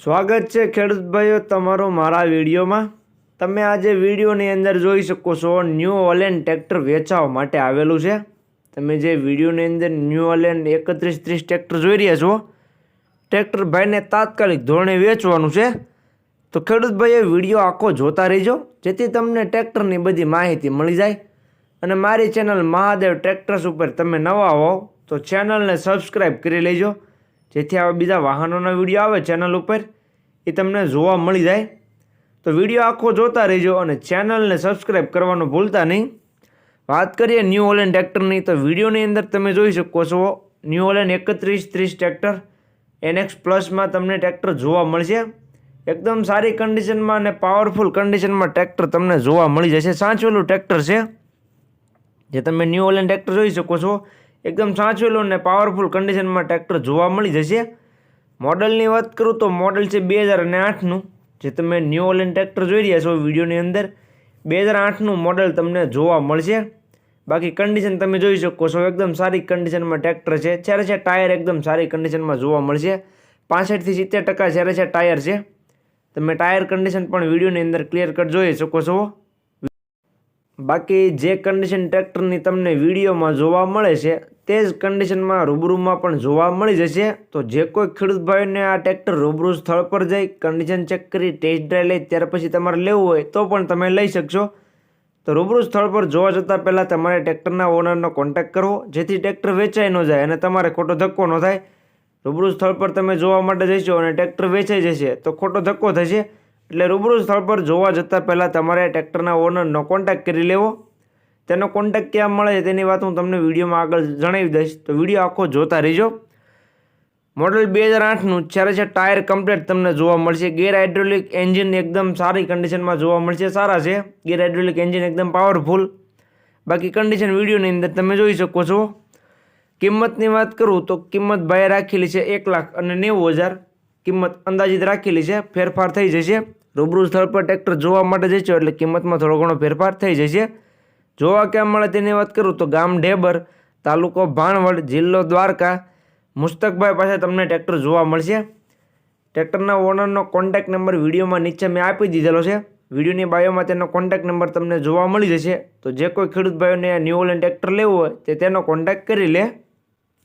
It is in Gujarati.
સ્વાગત છે ખેડૂત ભાઈઓ તમારો મારા વિડીયોમાં. તમે આજે વિડીયોની અંદર જોઈ શકો છો ન્યૂ ઓલેન ટ્રેક્ટર વેચાવા માટે આવેલું છે. તમે જે વિડીયોની અંદર ન્યૂ ઓલેન એકત્રીસ ત્રીસ ટ્રેક્ટર જોઈ રહ્યા છો, ટ્રેક્ટર ભાઈને તાત્કાલિક ધોરણે વેચવાનું છે. તો ખેડૂત ભાઈએ વીડિયો આખો જોતા રહેજો, જેથી તમને ટ્રેક્ટરની બધી માહિતી મળી જાય. અને મારી ચેનલ મહાદેવ ટ્રેક્ટર્સ ઉપર તમે નવા હો, તો ચેનલને સબસ્ક્રાઈબ કરી લેજો. જેથી આવા બીજા વાહનોના વીડિયો આવે ચેનલ ઉપર, એ તમને જોવા મળી જાય. તો વીડિયો આખો જોતા રહેજો અને ચેનલને સબસ્ક્રાઈબ કરવાનું ભૂલતા નહીં. વાત કરીએ ન્યૂ ઓલેન ટ્રેક્ટરની, તો વિડીયોની અંદર તમે જોઈ શકો છો ન્યૂ ઓલેન એકત્રીસ ત્રીસ ટ્રેક્ટર એનએક્સ પ્લસમાં તમને ટ્રેક્ટર જોવા મળશે. એકદમ સારી કન્ડિશનમાં અને પાવરફુલ કન્ડિશનમાં ટ્રેક્ટર તમને જોવા મળી જશે. સાચવેલું ટ્રેક્ટર છે, જે તમે ન્યૂ ઓલેન ટ્રેક્ટર જોઈ શકો છો. એકદમ સાચવેલું અને પાવરફુલ કન્ડિશનમાં ટ્રેક્ટર જોવા મળી જશે. મોડલની વાત કરું તો મોડલ છે બે હજાર અને આઠનું. જે તમે ન્યૂ ઓલેન ટ્રેક્ટર જોઈ રહ્યા છો વિડીયોની અંદર, બે હજાર આઠનું મોડલ તમને જોવા મળશે. બાકી કન્ડિશન તમે જોઈ શકો છો, એકદમ સારી કન્ડિશનમાં ટ્રેક્ટર છે. જ્યારે છે ટાયર એકદમ સારી કન્ડિશનમાં જોવા મળશે. પાસઠથી સિત્તેર ટકા જ્યારે છે ટાયર છે. તમે ટાયર કન્ડિશન પણ વિડીયોની અંદર ક્લિયર કટ જોઈ શકો છો. બાકી જે કન્ડિશન ટ્રેક્ટરની તમને વિડીયોમાં જોવા મળે છે, તે જ કન્ડિશનમાં રૂબરૂમાં પણ જોવા મળી જશે. તો જે કોઈ ખેડૂત ભાઈઓને આ ટ્રેક્ટર રૂબરૂ સ્થળ પર જઈ કન્ડિશન ચેક કરી ટેસ્ટ ડ્રાઈવ લઈ, ત્યાર પછી તમારે લેવું હોય, તો પણ તમે લઈ શકશો. તો રૂબરૂ સ્થળ પર જોવા જતાં પહેલાં તમારે ટ્રેક્ટરના ઓનરનો કોન્ટેક્ટ કરવો, જેથી ટ્રેક્ટર વેચાઈ ન જાય અને તમારે ખોટો ધક્કો ન થાય. રૂબરૂ સ્થળ પર તમે જોવા માટે જશો અને ટ્રેક્ટર વેચાઈ જશે, તો ખોટો ધક્કો થશે. એટલે રૂબરૂ સ્થળ પર જોવા જતાં પહેલાં તમારે ટ્રેક્ટરના ઓનરનો કોન્ટેક્ટ કરી લેવો. તેનો કોન્ટેક્ટ ક્યાં મળે તેની વાત હું તમને વિડીયોમાં આગળ જણાવી દઈશ. તો વીડિયો આખો જોતા રહેજો. મોડલ બે હજાર આઠનું જ્યારે છે ટાયર કમ્પ્લીટ તમને જોવા મળશે. ગેર હાઇડ્રોલિક એન્જિન એકદમ સારી કન્ડિશનમાં જોવા મળશે. સારા છે. ગેર હાઇડ્રોલિક એન્જિન એકદમ પાવરફુલ બાકી કન્ડિશન વિડીયોની અંદર તમે જોઈ શકો છો. કિંમતની વાત કરું તો કિંમત ભાઈએ રાખેલી છે એક લાખ અને નેવું હજાર. કિંમત અંદાજિત રાખેલી છે. ફેરફાર થઈ જશે. રૂબરૂ સ્થળ પર ટ્રેક્ટર જોવા માટે જઈશું એટલે કિંમતમાં થોડો ઘણો ફેરફાર થઈ જશે. જોવા ક્યાં મળે તેની વાત કરું તો ગામ ઢેબર, તાલુકો ભાણવડ, જિલ્લો દ્વારકા. મુસ્તકભાઈ પાસે તમને ટ્રેક્ટર જોવા મળશે. ટ્રેક્ટરના ઓનરનો કોન્ટેક નંબર વિડીયોમાં નીચે મેં આપી દીધેલો છે. વિડીયોની બાયોમાં તેનો કોન્ટેક્ટ નંબર તમને જોવા મળી જશે. તો જે કોઈ ખેડૂત ભાઈઓને ન્યૂ ઓલેન ટ્રેક્ટર લેવું હોય તે તેનો કોન્ટેક્ટ કરી લે.